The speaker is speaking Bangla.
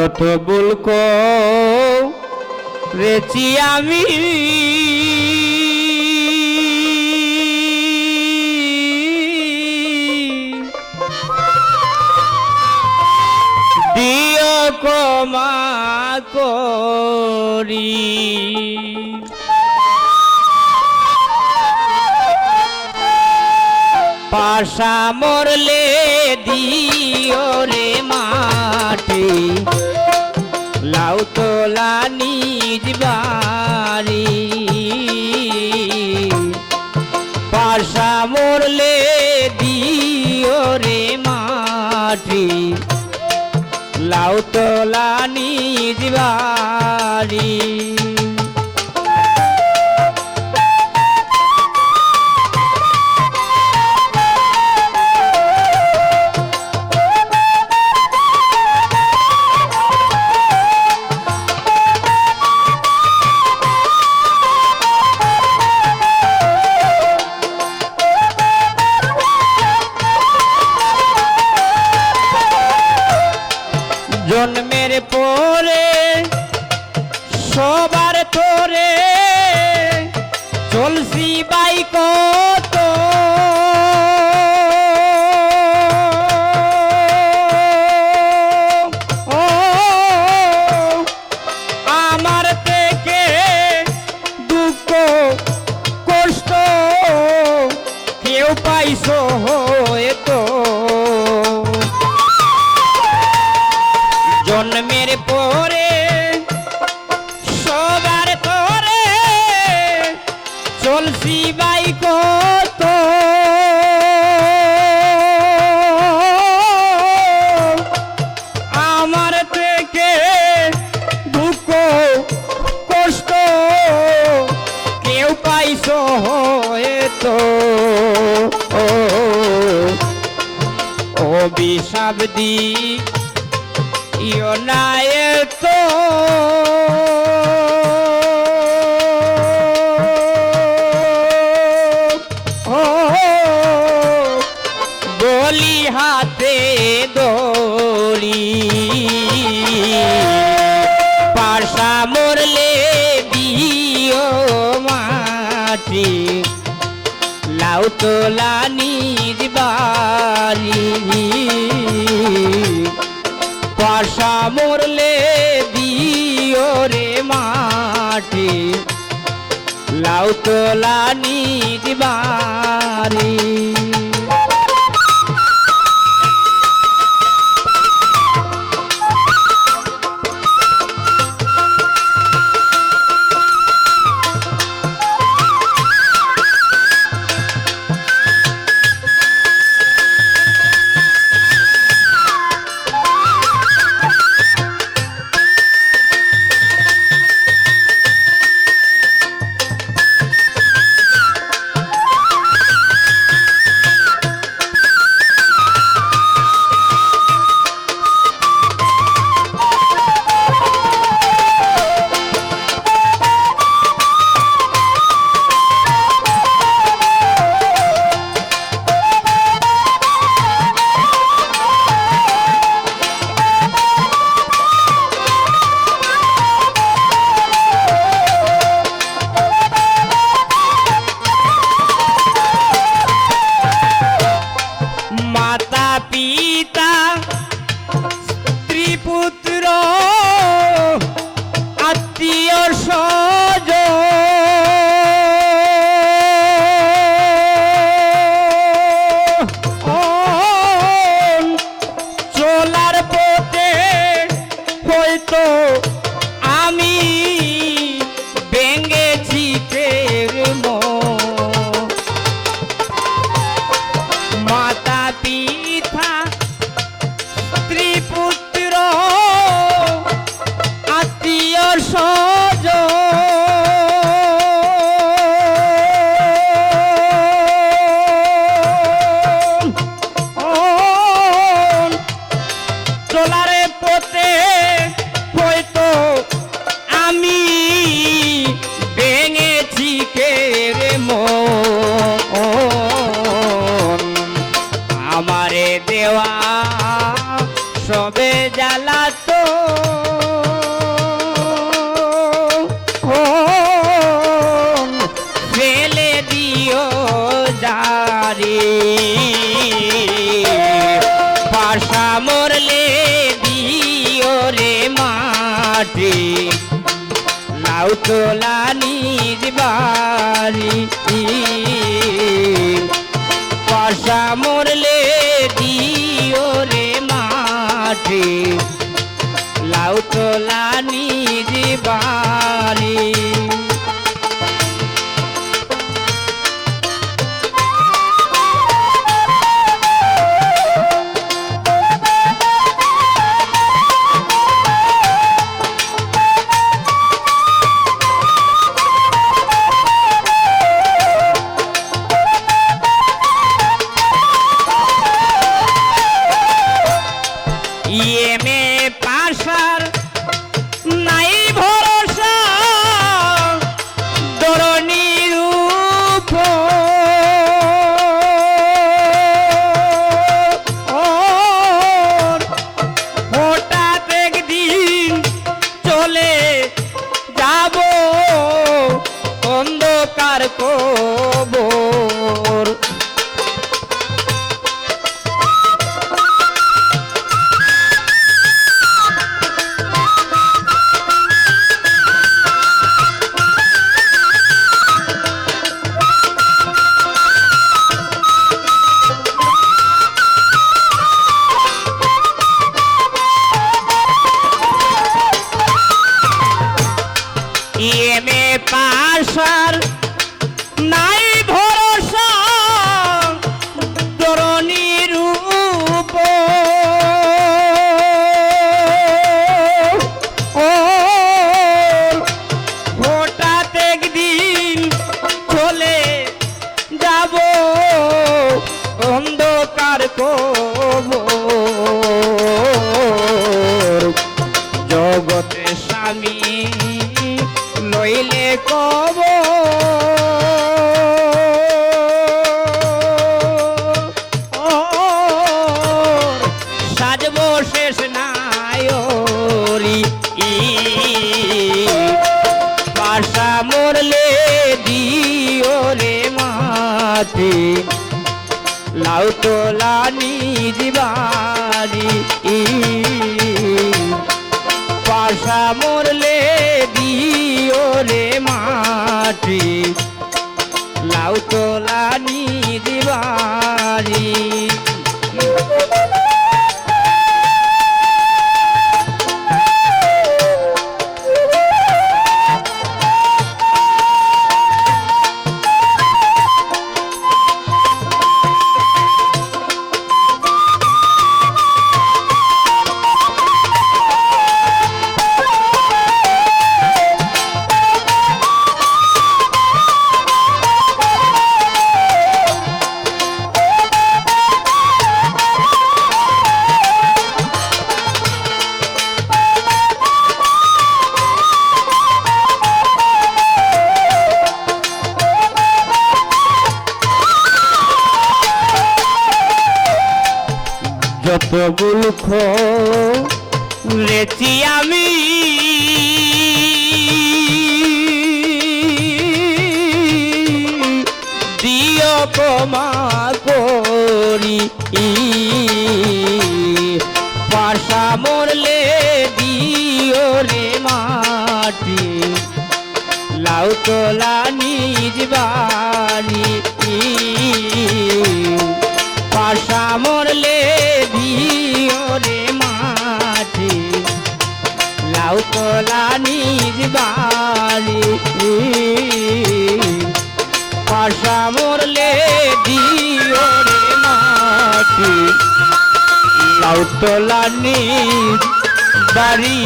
যত বুলক রেচি আমি। দিও কমা করি। পাশা মরলে দিও রে তোলা নিজ বাড়ি। পাশা মরলে দিও রে মাটি। লাউতলা নিজ বাড়ি। জন্মের সবার তোরে। চলছি বাইক কেউ পাইছ হয়তো অভিশাপ দি ইয় নায়তো বলি হাতে দড়ি। লাউ তোলা নিজ বাড়ি। পাশা মরলে দিও রে মাটি। লাউ তোলা নিজ বাড়ি। দেওয়া, সবে জ্বালাতো ফেলে দিও যারে পাশা মরলে দিও রে মাটি। লাউ তোলা নিজ বাড়ি। পাশা মর fire. পাগল খেছি আমি। দিও করি পাশা মরলে দিও রে মাটি। লাউ তোলানি বাড়ি। পাশা মরলে দিও রে মাটি। লাউতলানি বাড়ি।